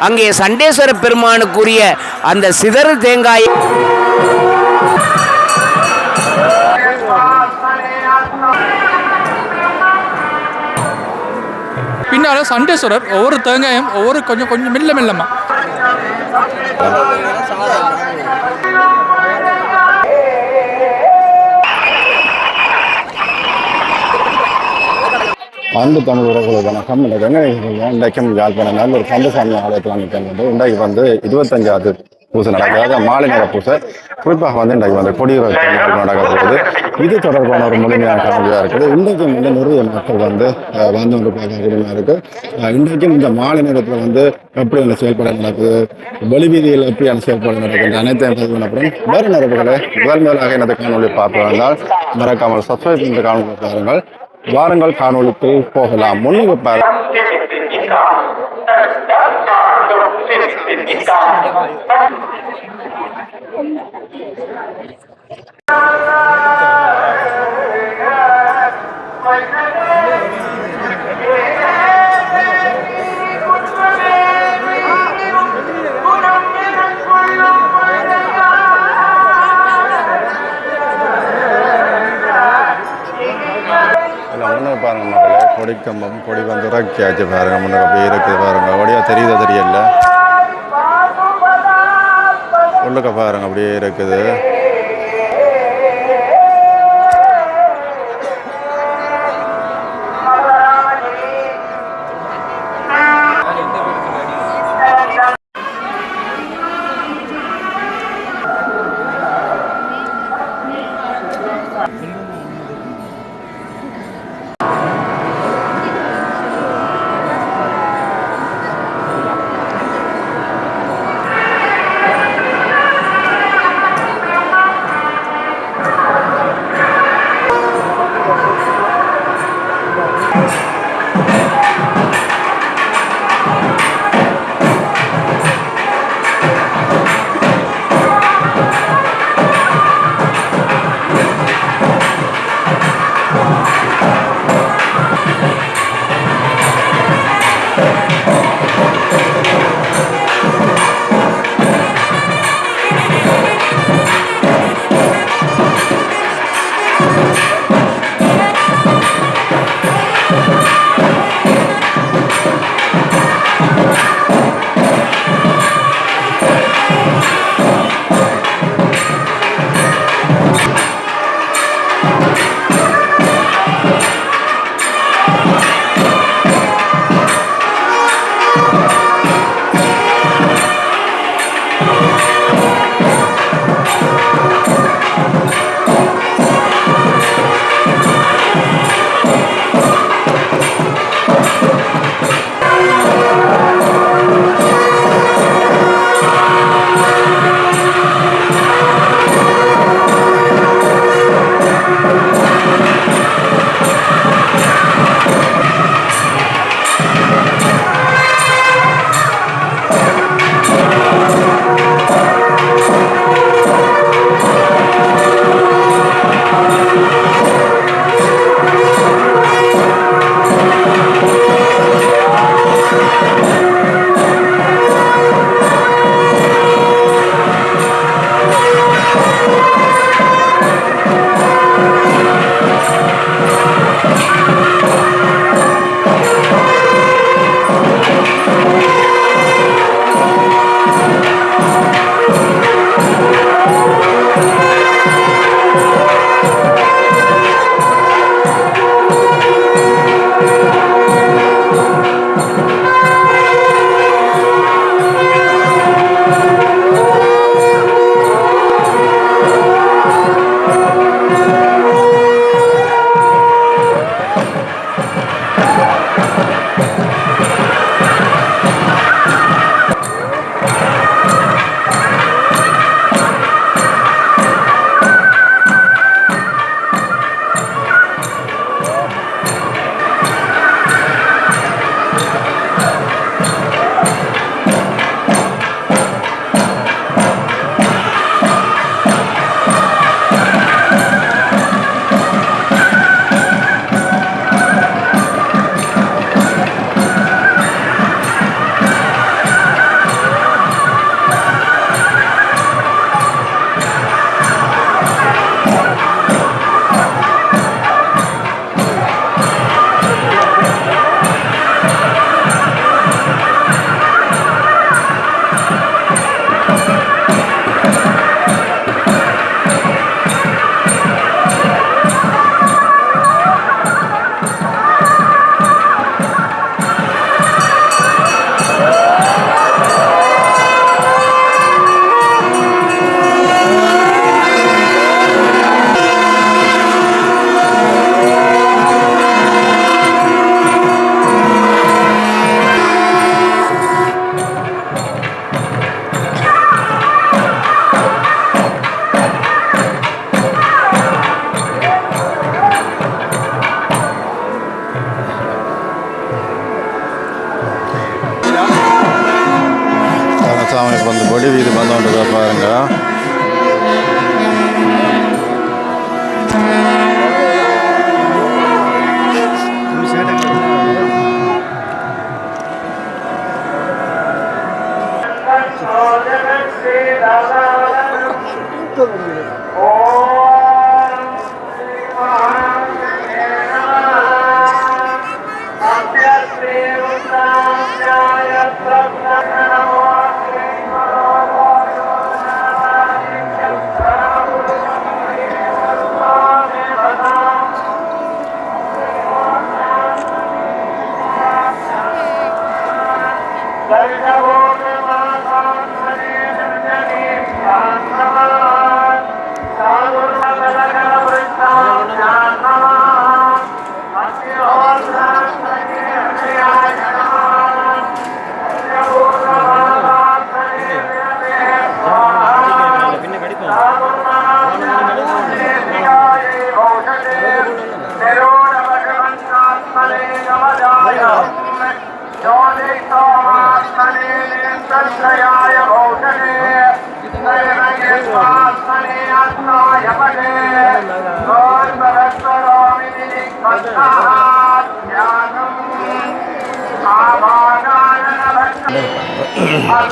அங்கே சண்டேஸ்வர பெருமானுக்குரிய அந்த சிதறு தேங்காய் பின்னால சண்டேஸ்வரர் ஒவ்வொரு தேங்காயும் ஒவ்வொரு கொஞ்சம் கொஞ்சம் மெல்ல மெல்லமா. அன்பு தமிழ் உறவுகள் வணக்கம் இந்த கங்கணேசன் இன்றைக்கும் யாழ்ப்பாணம் ஒரு கந்தசாமி ஆலயத்தில் நிற்கின்றது இன்றைக்கு வந்து இருபத்தஞ்சாவது பூசை நடக்கிறது. மாலை நேர பூசை. குறிப்பாக வந்து இன்றைக்கு வந்து கொடியுறவு திருநாள் நடக்க போகுது. இது தொடர்பான ஒரு முழுமையான காணொலியாக இருக்குது. இன்றைக்கும் வந்து நிறைய மக்கள் வந்து வந்து வந்து பார்க்கக்கூடியமா இருக்கு. இன்றைக்கும் இந்த மாலை நேரத்தில் வந்து எப்படியான செயல்பாடு நடக்குது? வெளிவீதியில் எப்படியான செயல்பாடு நடக்குது? அனைத்தையும் பதிவு பண்ணப்படும் வேறு நிரப்புகளை முதல் முதலாக எனது காணொலி பார்ப்பதால் மறக்காமல் சப்ஸ்கிரைப் இந்த காணொலி பாருங்கள் வாரங்கள் காணொலிக்கு போகலாம். முன்னுக்கு பாரு முன்னே பாருங்க மக்களே. கொடிக்கம்பம் கொடி வந்து இறக்கியாச்சு பாருங்க முன்னே அப்படியே இருக்குது பாருங்க. அப்படியே தெரியுதா தெரியல. உள்ளுக்க பாருங்க அப்படியே இருக்குது Oh.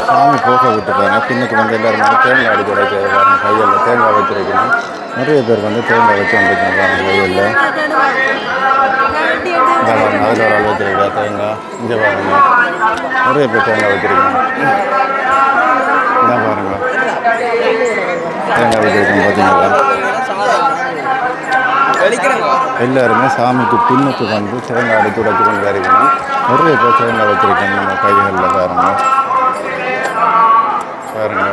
சாமி போக விட்டுட்டாங்க பின்னுக்கு வந்து எல்லாருமே தேங்காய் அடிக்க வைக்கிறாங்க கையில் தேங்காய் வச்சிருக்கணும் நிறைய பேர் வந்து தேங்காய் வச்சு வந்துருக்காங்க. கையில். இந்த அதில் ஒரு ஆள் தேங்காய் இங்கே பாருங்க. நிறைய பேர் தேங்காய் வைக்கிறீங்க இந்த பாருங்க. தேங்காய் வைக்கிறீங்க பார்த்தீங்களா? எல்லாருமே சாமிக்கு பின்னுக்கு வந்து தேங்காய் அடித்து உடைச்சு கொண்டு நிறைய பேர் தேங்காய் வச்சுருக்கேன் நம்ம கைகளில் பாருங்கள் பாருங்க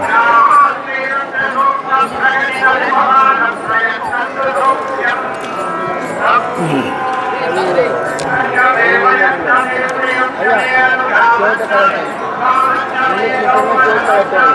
பாருங்க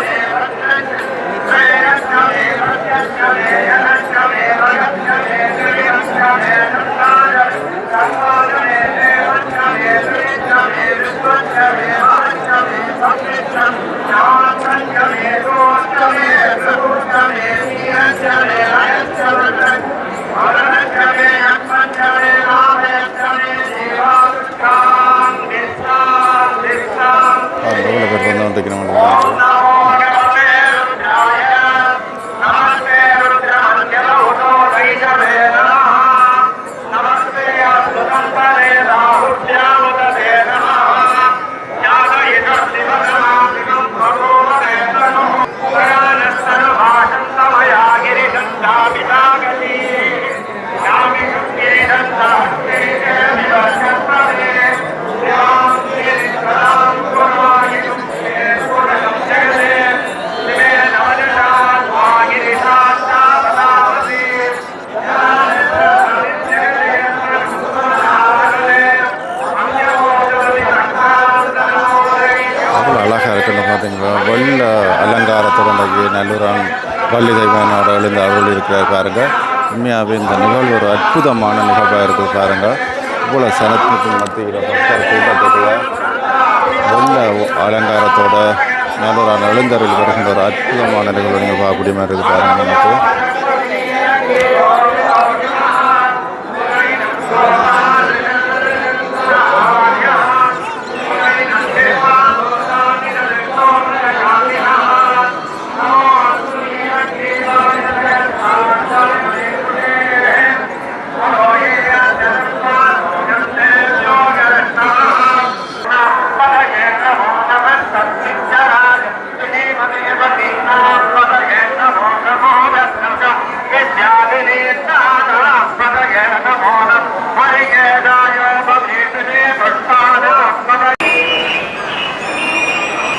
உண்மையாகவே இந்த நிகழ்வு ஒரு அற்புதமான நிகழ்வாக இருக்குது பாருங்கள் இவ்வளோ சனத்துக்கு மத்தியில் பக்தர் கூட்டத்துக்குள்ள நல்ல அலங்காரத்தோட நல்ல எழுந்தருள் வருகின்ற ஒரு அற்புதமான நிகழ்வு நீங்கள் பார்க்கக்கூடிய மாதிரி இருக்குது பாருங்கள் நமக்கு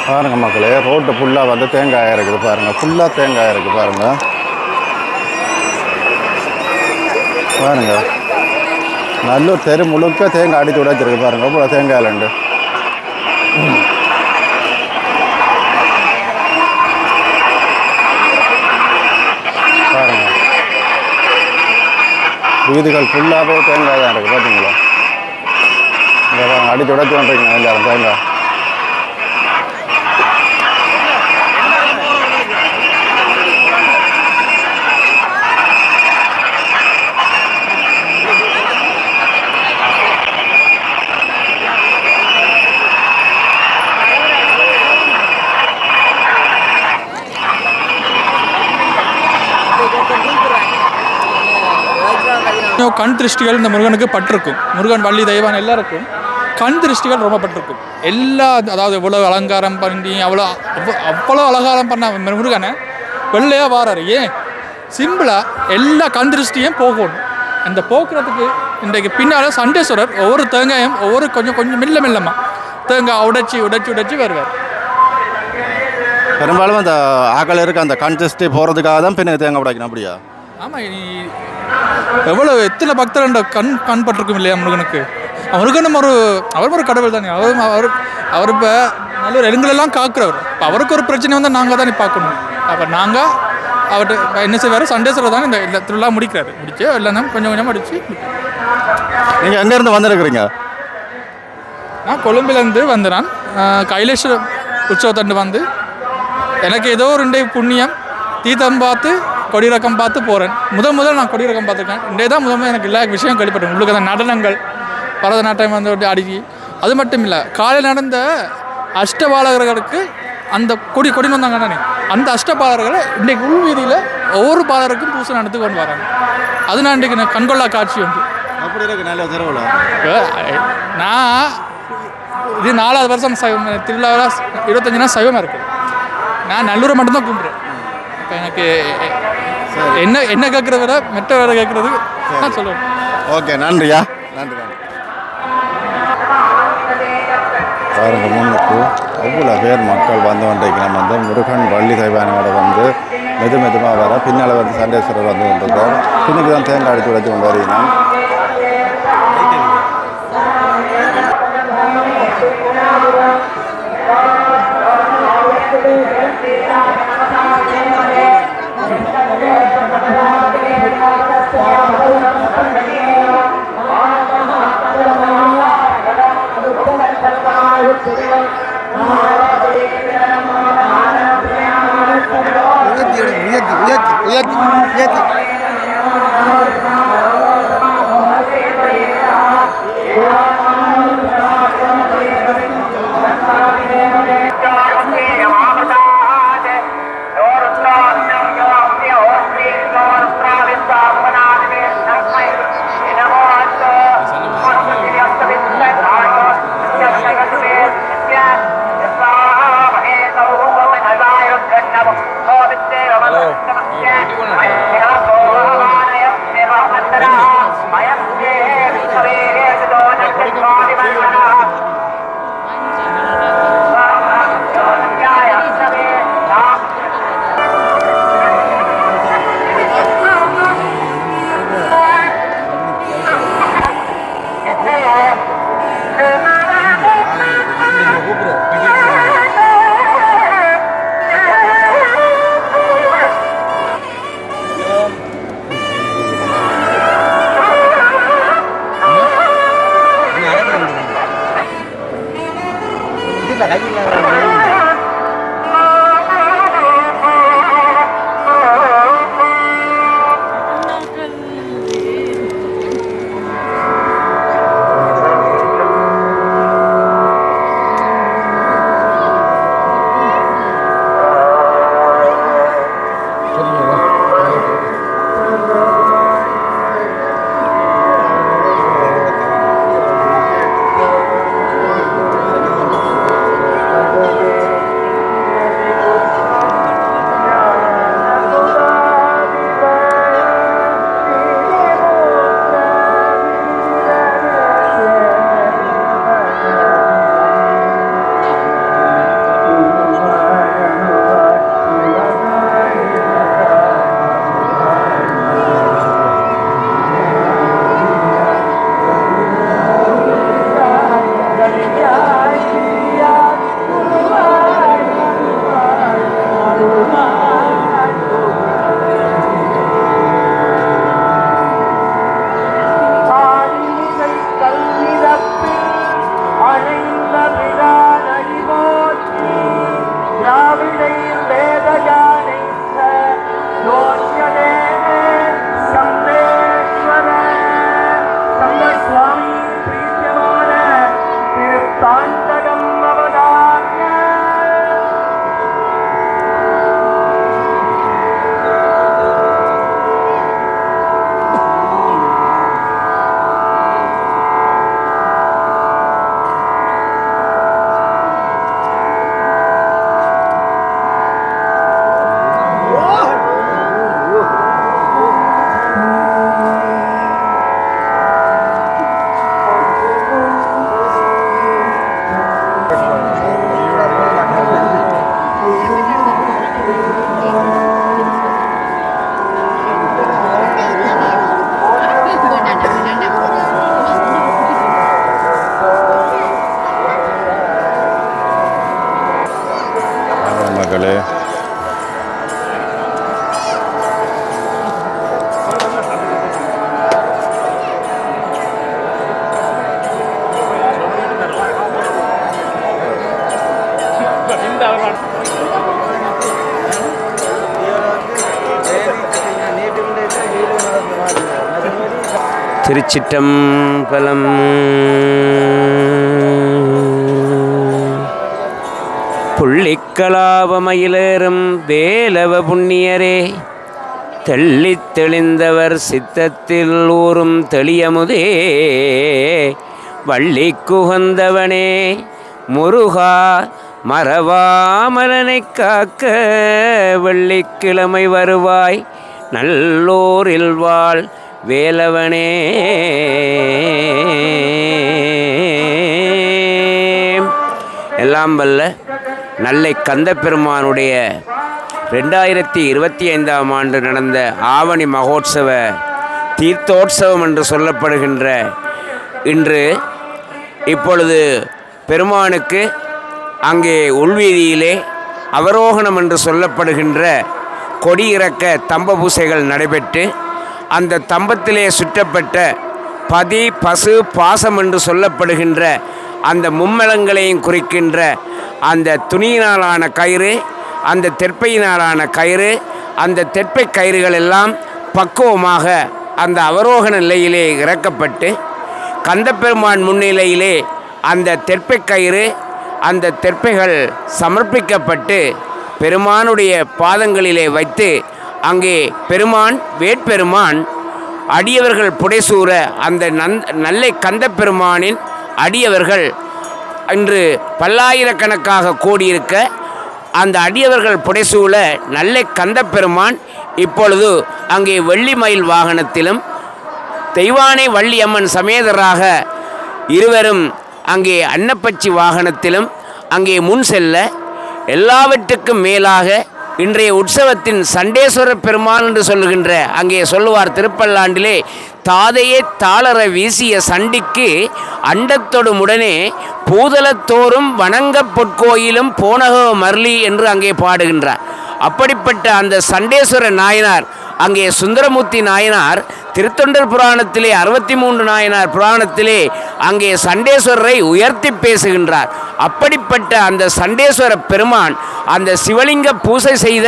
பாருங்க மக்களே ரோட்டு ஃபுல்லாக வந்து தேங்காய் இருக்குது பாருங்க. ஃபுல்லாக தேங்காய் இருக்குது பாருங்க. பாருங்க. நல்லூர் தெரு முழுக்க தேங்காய் அடித்து உடைச்சிருக்கு பாருங்க. இவ்வளோ தேங்காய் ரெண்டு பாருங்க. வீதிகள் ஃபுல்லாகவே தேங்காய் தான் இருக்குது. பார்த்தீங்களா அடித்து உடைச்சு வந்துருக்கீங்க எல்லாரும் தேங்காய். கண் திருஷ்டிகள் இந்த முருகனுக்கு பட்டிருக்கும். முருகன் வள்ளி தெய்வான் எல்லாருக்கும் கண் திருஷ்டிகள் ரொம்ப பட்டிருக்கும். எல்லா அதாவது இவ்வளோ அலங்காரம் பண்ணி அவ்வளோ அவ்வளோ அலங்காரம் பண்ண முருகனை வெள்ளையாக வாராரு. ஏன்? சிம்பிளாக எல்லா கண் திருஷ்டியும் போகணும். அந்த போக்குறதுக்கு இன்றைக்கு பின்னால் சண்டேஸ்வரர் ஒவ்வொரு தேங்காயும் ஒவ்வொரு கொஞ்சம் கொஞ்சம் மெல்ல மெல்லமாக தேங்காய் உடைச்சி உடைச்சி உடைச்சி வருவார். பெரும்பாலும் அந்த ஆக்கள் இருக்க அந்த கண் திருஷ்டி போகிறதுக்காக தான் பின்ன தேங்காய் உடைக்கணும் அப்படியா? ஆமாம் எவ்வளோ எத்தனை பக்தர் கண் கண் பட்டிருக்கும் இல்லையா முருகனுக்கு? முருகனும் ஒரு அவர் ஒரு கடவுள் தானே. அவர் அவர் அவர் இப்போ நல்ல ஒரு எலுங்களெல்லாம் காக்குறவர். இப்போ அவருக்கு ஒரு பிரச்சனை வந்தால் நாங்கள் தானே பார்க்கணும். அப்போ நாங்கள் அவர்கிட்ட என்ன செய்வார்? சண்டேஸ்வரர் தான் இந்த இந்த திருவிழா முடிக்கிறாரு. முடிச்சு எல்லாம் கொஞ்சம் கொஞ்சமாக அடிச்சு நீங்கள் எங்கேருந்து வந்திருக்கிறீங்க? நான் கொழும்புலேருந்து வந்து நான் ஆஹ், கைலேஸ்வர உற்சவத்தண்டு வந்து எனக்கு ஏதோ ரெண்டே புண்ணியம் தீர்த்தம் பார்த்து கொடிரக்கம் பார்த்து போகிறேன் முதல் முதல் நான் கொடிரக்கம் பார்த்துருக்கேன். இன்றைய தான் முதல் எனக்கு எல்லா விஷயம் கேள்விப்பட்டேன் உங்களுக்கு அந்த நடனங்கள் பரதநாட்டியம் வந்து அடிக்கி அது மட்டும் இல்லை காலையில் நடந்த அஷ்டபாலகர்களுக்கு அந்த கொடி கொடின்னு வந்தாங்க தானே அந்த அஷ்டபாலர்களை இன்றைக்கு உள் வீதியில் ஒவ்வொரு பாலருக்கும் பூசை நடத்தி கொண்டு வராங்க. அது நான் இன்றைக்கு எனக்கு கண்கொள்ளா காட்சி வந்து அப்படி இருக்கு நல்ல இப்போ, நான் இது நாலாவது வருஷம் சைவம் திருவிழாவில் இருபத்தஞ்சு நாள் சைவமாக இருக்கு. நான் நல்லூரை மட்டும்தான் கும்பிட்றேன். இப்போ எனக்கு என்ன என்ன கேட்குறத விட மெட்ட வேலை கேட்குறது. நான் சொல்லுவேன் ஓகே நன்றியா? நன்றி பாருங்க முன்னுக்கு அவ்வளோ பேர் மக்கள் வந்து கொண்டிருக்கிறோம் வந்து முருகன் வள்ளி தெய்வானோட வந்து மெது மெதுமாக வர பின்னால் வந்து சண்டேஸ்வரர் வந்து கொண்டிருக்கார் பின்னுக்கு தான் தேங்காய் அடித்து உடைச்சு கொண்டு Obrigado. நண்பர்களே. திருச்சிட்டம்பலம். புள்ளி புள்ளிக்கலாபமயிலேறும் வேலவ புண்ணியரே. தெள்ளித் தெளிந்தவர் சித்தத்தில் ஊறும் தெளியமுதே. வள்ளி குகந்தவனே முருகா மறவாமலனைக் காக்க வெள்ளிக்கிழமை வருவாய். நல்லோரில் வாழ் வேலவனே. எல்லாம் வல்ல நல்லை கந்தப்பெருமானுடைய ரெண்டாயிரத்தி இருபத்தி ஐந்தாம் ஆண்டு நடந்த ஆவணி மகோத்சவ தீர்த்தோற்சவம் என்று சொல்லப்படுகின்ற இன்று இப்பொழுது பெருமானுக்கு அங்கே உள்வீதியிலே அவரோகணம் என்று சொல்லப்படுகின்ற கொடியிறக்க தம்ப பூசைகள் நடைபெற்று அந்த தம்பத்திலே சுற்றப்பட்ட பதி பசு பாசம் என்று சொல்லப்படுகின்ற அந்த மும்மலங்களையும் குறிக்கின்ற அந்த துணியினாலான கயிறு அந்த தெற்பையினாலான கயிறு அந்த தெற்பை கயிறுகள் எல்லாம் பக்குவமாக அந்த அவரோகண நிலையிலே இறக்கப்பட்டு கந்தப்பெருமான் முன்னிலையிலே அந்த தெற்பை கயிறு அந்த தெற்பைகள் சமர்ப்பிக்கப்பட்டு பெருமானுடைய பாதங்களிலே வைத்து அங்கே பெருமான் வேட்பெருமான் அடியவர்கள் புடைசூற அந்த நந்த் நல்லை கந்தப்பெருமானின் அடியவர்கள் இன்று பல்லாயிரக்கணக்காக கூடியிருக்க அந்த அடியவர்கள் புடைசூழ கந்த பெருமான் இப்பொழுது அங்கே வெள்ளி மயில் வாகனத்திலும் தெய்வானை வள்ளியம்மன் சமேதராக இருவரும் அங்கே அன்னப்பச்சி வாகனத்திலும் அங்கே முன் செல்ல எல்லாவற்றுக்கும் மேலாக இன்றைய உற்சவத்தின் சண்டேஸ்வர பெருமாள் என்று சொல்லுகின்ற அங்கே சொல்லுவார் திருப்பல்லாண்டிலே தாதையே தாளர வீசிய சண்டிக்கு அண்டத்தொடும் உடனே பூதலத்தோறும் வணங்க பொற்கோயிலும் போனகோ மர்லி என்று அங்கே பாடுகின்றார். அப்படிப்பட்ட அந்த சண்டேஸ்வர நாயனார் அங்கே சுந்தரமூர்த்தி நாயனார் திருத்தொண்டர் புராணத்திலே அறுபத்தி மூன்று நாயனார் புராணத்திலே அங்கே சண்டேஸ்வரரை உயர்த்தி பேசுகின்றார். அப்படிப்பட்ட அந்த சண்டேஸ்வர பெருமான் அந்த சிவலிங்க பூசை செய்த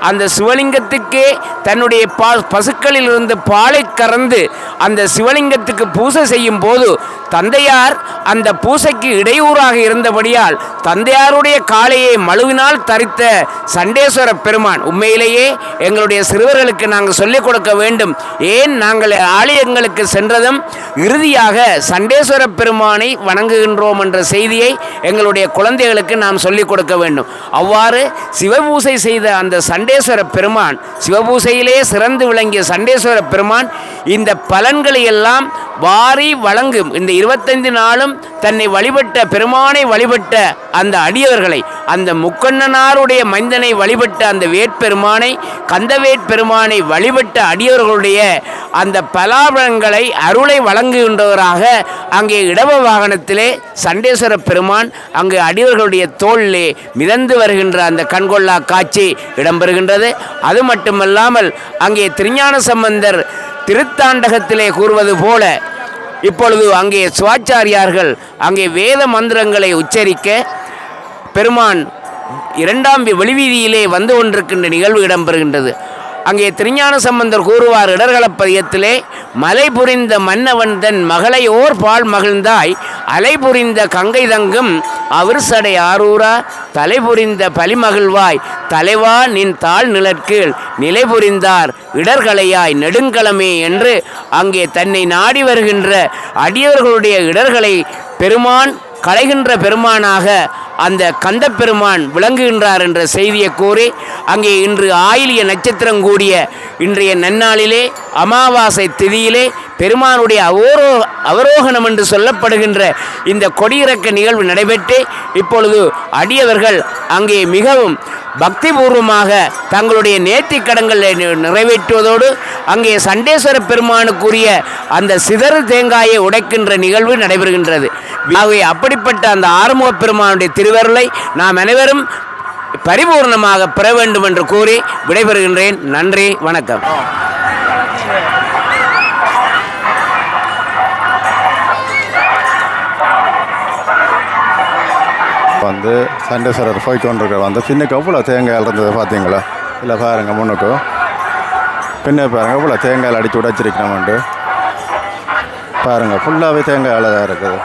அந்த சிவலிங்கத்துக்கே தன்னுடைய பா பசுக்களில் இருந்து பாலை கறந்து அந்த சிவலிங்கத்துக்கு பூசை செய்யும் போது தந்தையார் அந்த பூசைக்கு இடையூறாக இருந்தபடியால் தந்தையாருடைய காளையை மழுவினால் தரித்த சண்டேஸ்வர பெருமான் உண்மையிலேயே எங்களுடைய சிறுவர்களுக்கு நாங்கள் சொல்லிக் கொடுக்க வேண்டும். ஏன் நாங்கள் ஆலயங்களுக்கு சென்றதும் இறுதியாக சண்டேஸ்வர பெருமானை வணங்குகின்றோம் என்ற செய்தியை எங்களுடைய குழந்தைகளுக்கு நாம் சொல்லிக் கொடுக்க வேண்டும். அவ்வாறு சிவபூசை செய்த அந்த சண்டேஸ்வர பெருமான் சிவபூசையிலே சிறந்து விளங்கிய சண்டேஸ்வர பெருமான் இந்த பலன்களை எல்லாம் வாரி வழங்கும் இந்த இருபத்தைந்து நாளும் தன்னை வழிபட்ட பெருமானை வழிபட்ட அந்த அடியவர்களை அந்த முக்கண்ணனாருடைய மைந்தனை வழிபட்ட அந்த வேட்பெருமானை கந்தவேட்பெருமானை வழிபட்ட அடியவர்களுடைய அந்த பலாபலங்களை அருளை வழங்குகின்றவராக அங்கே இடவ வாகனத்திலே சண்டேஸ்வர பெருமான் அங்கு அடியவர்களுடைய தோளிலே மிதந்து வருகின்ற அந்த கண்கொள்ளா காட்சி இடம்பெறுகின்றது. அது மட்டுமல்லாமல் அங்கே திருஞான சம்பந்தர் திருத்தாண்டகத்திலே கூறுவது போல இப்பொழுது அங்கே சுவாச்சாரியார்கள் அங்கே வேத மந்திரங்களை உச்சரிக்க பெருமான் இரண்டாம் வெளிவீதியிலே வந்து கொண்டிருக்கின்ற நிகழ்வு இடம்பெறுகின்றது. அங்கே திருஞான சம்பந்தர் கூறுவார் இடர்களப்பதியத்திலே மலை புரிந்த மன்னவன் தன் மகளை ஓர் பால் மகிழ்ந்தாய் அலை புரிந்த கங்கை தங்கும் அவிர்சடை ஆரூரா தலை புரிந்த பலிமகிழ்வாய் தலைவா நின் தாழ் நிழற்கீழ் நிலை புரிந்தார் இடர்களையாய் நெடுங்கலமே என்று அங்கே தன்னை நாடி வருகின்ற அடியவர்களுடைய இடர்களை பெருமான் களைகின்ற பெருமானாக அந்த கந்தப்பெருமான் விளங்குகின்றார் என்ற செய்தியை கூறி அங்கே இன்று ஆயிலிய நட்சத்திரம் கூடிய இன்றைய நன்னாளிலே அமாவாசை திதியிலே பெருமானுடைய அவரோ அவரோகணம் என்று சொல்லப்படுகின்ற இந்த கொடியிறக்க நிகழ்வு நடைபெற்று இப்பொழுது அடியவர்கள் அங்கே மிகவும் பக்திபூர்வமாக தங்களுடைய நேர்த்திக் கடன்களை நிறைவேற்றுவதோடு அங்கே சண்டேஸ்வர பெருமானுக்குரிய அந்த சிதறு தேங்காயை உடைக்கின்ற நிகழ்வு நடைபெறுகின்றது. ஆகவே அப்படிப்பட்ட அந்த ஆறுமுக பெருமானுடைய திருவருளை நாம் அனைவரும் பரிபூர்ணமாக பெற வேண்டும் என்று கூறி விடைபெறுகின்றேன். நன்றி வணக்கம். வந்து சண்டேஸ்வரர் போய் கொண்டிருக்கிற வந்து பின்னுக்கு எவ்வளோ தேங்காய் இருந்தது பார்த்தீங்களா? இல்லை பாருங்க முன்னுக்கு. பின்ன பாருங்க எவ்வளோ தேங்காயில் அடித்து உடைச்சிருக்கிறோம்ட்டு பாருங்க ஃபுல்லாகவே தேங்காயில் தான் இருக்குது.